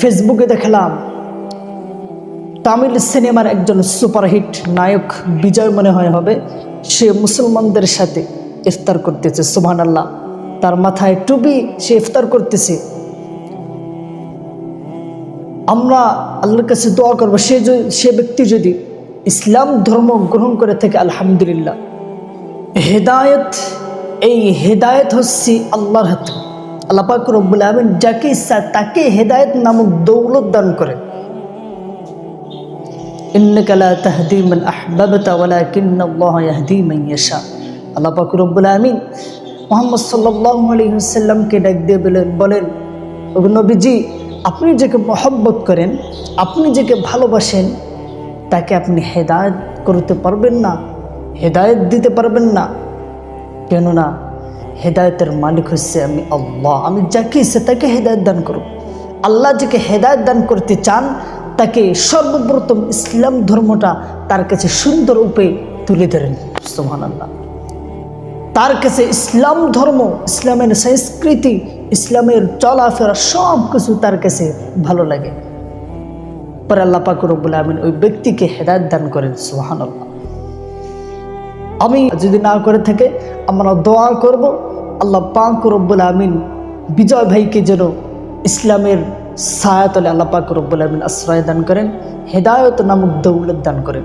ফেসবুকে দেখলাম তামিল সিনেমার একজন সুপারহিট নায়ক বিজয় মনে হয় হবে। সে মুসলমানদের সাথে ইফতার করতেছে সুবহান আল্লাহ তার মাথায় টুপি সে ইফতার করতেছে। আমরা আল্লাহর কাছে দোয়া করব, সে যদি সে ব্যক্তি যদি ইসলাম ধর্ম গ্রহণ করে থাকে, আলহামদুলিল্লাহ। হেদায়ত, এই হেদায়ত হচ্ছে আল্লাহর হাতে। আল্লাহ পাক রব্বুল আলমিন যাকে ইচ্ছা তাকে হেদায়ত নামক দৌলত দান করে। ইন্নাকা লা তাহদি মান আহবাবতা ওয়ালাকিন্না আল্লাহ ইয়াহদি মান ইয়াশা। আল্লাহ রব্বুল আমিন মোহাম্মদ সাল্লাল্লাহু আলাইহি ওয়াসাল্লামকে ডাক দিয়ে বলেন বলেন নবীজি, আপনি যাকে মহব্বত করেন, আপনি যাকে ভালোবাসেন, তাকে আপনি হেদায়ত করতে পারবেন না, হেদায়েত দিতে পারবেন না। কেননা হেদায়েতের মালিক হচ্ছে আমি আল্লাহ। আমি যাকে ইচ্ছে তাকে হেদায়ত দান করব। আল্লাহ যাকে হেদায়ত দান করতে চান, তাকে সর্বপ্রথম ইসলাম ধর্মটা তার কাছে সুন্দর রূপে তুলে ধরেন। সোহান আল্লাহ তার কাছে ইসলাম ধর্ম, ইসলামের সংস্কৃতি, ইসলামের চলাফেরা সব কিছু তার কাছে ভালো লাগে। পরে আল্লাহ রব্বুল আমিন ওই ব্যক্তিকে হেদায়ত দান করেন সোহান আল্লাহ আমি যদি না করে থাকে, আমরা দোয়া করব আল্লাহ পাক রব্বুল আমিন বিজয় ভাইকে যেন ইসলামের সায়াতলে আল্লাহ পাক রব্বুল আমিন আশ্রয় দান করেন, হেদায়ত নামক দৌলত দান করেন।